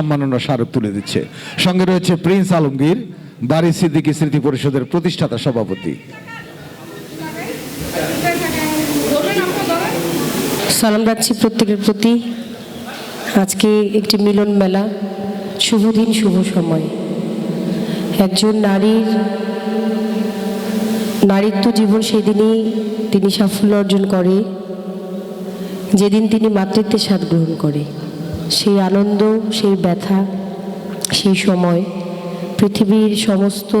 সম্মাননা স্মারক তুলে দিচ্ছে। সঙ্গে রয়েছে প্রিন্স আলমগীর বাড়ি সিদ্দিকী স্মৃতি পরিষদের প্রতিষ্ঠাতা সভাপতি। সালাম রাখছি প্রত্যেকের প্রতি। আজকে একটি মিলন মেলা, শুভ দিন, শুভ সময়। একজন নারীর নারীত্ব জীবন সেদিনই তিনি সাফল্য অর্জন করে, যেদিন তিনি মাতৃত্বের স্বাদ গ্রহণ করে। সেই আনন্দ, সেই ব্যথা, সেই সময় পৃথিবীর সমস্ত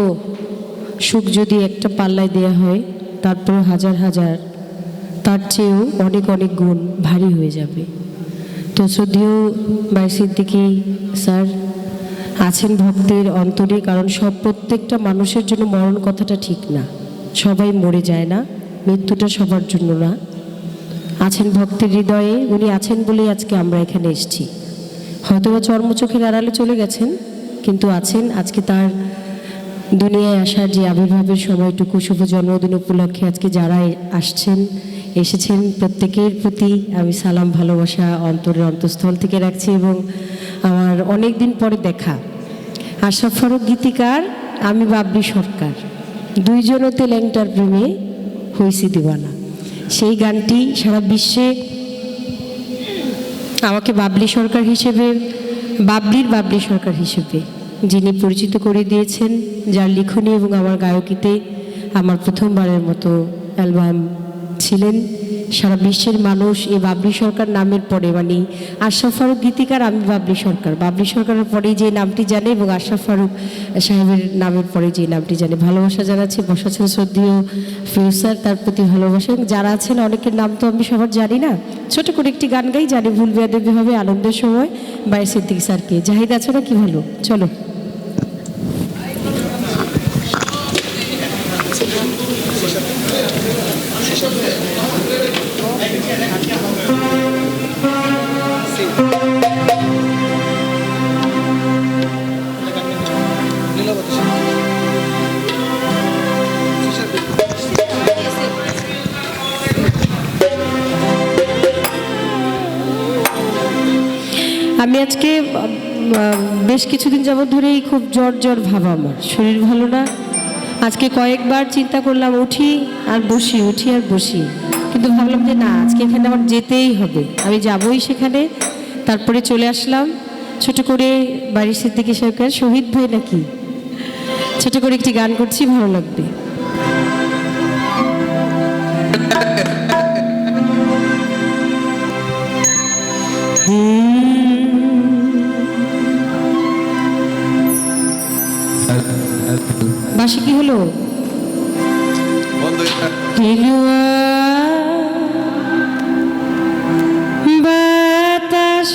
সুখ যদি একটা পাল্লায় দেয়া হয় তারপর হাজার হাজার, তার চেয়েও অনেক অনেক গুণ ভারী হয়ে যাবে। তো শ্রদ্ধেয় বাই সিদ্দিকি স্যার, আছেন ভক্তের অন্তরে, কারণ সব প্রত্যেকটা মানুষের জন্য মরণ কথাটা ঠিক না। সবাই মরে যায় না, মৃত্যুটা সবার জন্য না। আছেন ভক্তের হৃদয়ে, উনি আছেন বলেই আজকে আমরা এখানে এসেছি। হয়তোবা চর্মচোখের আড়ালে চলে গেছেন, কিন্তু আছেন আজকে তার দুনিয়ায় আসার যে আবির্ভাবের সময়টুকু, শুভ জন্মদিন উপলক্ষে আজকে যারা আসছেন, এসেছেন, প্রত্যেকের প্রতি আমি সালাম, ভালোবাসা, অন্তরের অন্তঃস্থল থেকে রাখছি এবং আমার অনেক দিন পরে দেখা। আশরাফ ফারুক গীতিকার, আমি বাবরি সরকার। দুইজনতে ল্যাংটার প্রেমে হয়েছি দিওয়ানা। সেই গানটি সারা বিশ্বে আমাকে বাবলি সরকার হিসেবে, বাবলির বাবলি সরকার হিসেবে যিনি পরিচিত করে দিয়েছেন, যার লিখনী এবং আমার গায়কিতে আমার প্রথমবারের মতো অ্যালবাম ছিলেন সারা বিশ্বের মানুষ এই বাবরি সরকার নামের পরে মানে আশরাফ ফারুক গীতিকার, আমি বাবরি সরকার। বাবরি সরকারের পরেই যে নামটি জানে এবং আশরাফ ফারুক সাহেবের নামের পরে যে নামটি জানে। ভালোবাসা জানাচ্ছি বসাচ্ছেন শ্রদ্ধেয় ফিউসার তার প্রতি ভালোবাসা। যারা আছেন, অনেকের নাম তো আমি সবার জানি না। ছোট করে একটি গান গাই, জানি ভুল বেয়াদবি হবে আনন্দের সময়। বাইরে সিদ্দিক স্যারকে। জাহিদ, আছে না কি ভালো? চলো। আমি আজকে বেশ কিছুদিন যাবৎ ধরেই খুব জ্বর জ্বর ভাব আমার। শরীর ভালো না আজকে কয়েকবার চিন্তা করলাম, উঠি আর বসি, উঠি আর বসি। কিন্তু ভাবলাম যে, না, আজকে এখানে আমার যেতেই হবে। আমি যাবই সেখানে। তারপরে চলে আসলাম। ছোট করে বাড়ির সিদ্দিকি সরকার শহীদ ভাই নাকি? ছোট করে একটি গান করছি, ভালো লাগবে। বাসি কি হলো? বাতাস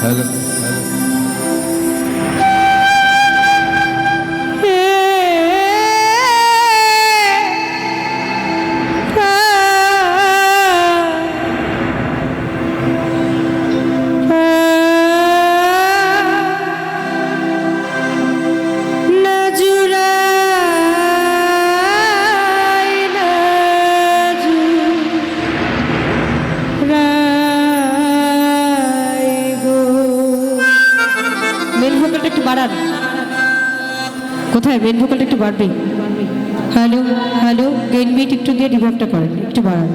হ্যালো। কোথায়? বেন ভোকালটা একটু বাড়বে। হ্যালো হ্যালো গেন বিট একটু দিয়ে রিভার্ভটা করেন, একটু বাড়ান।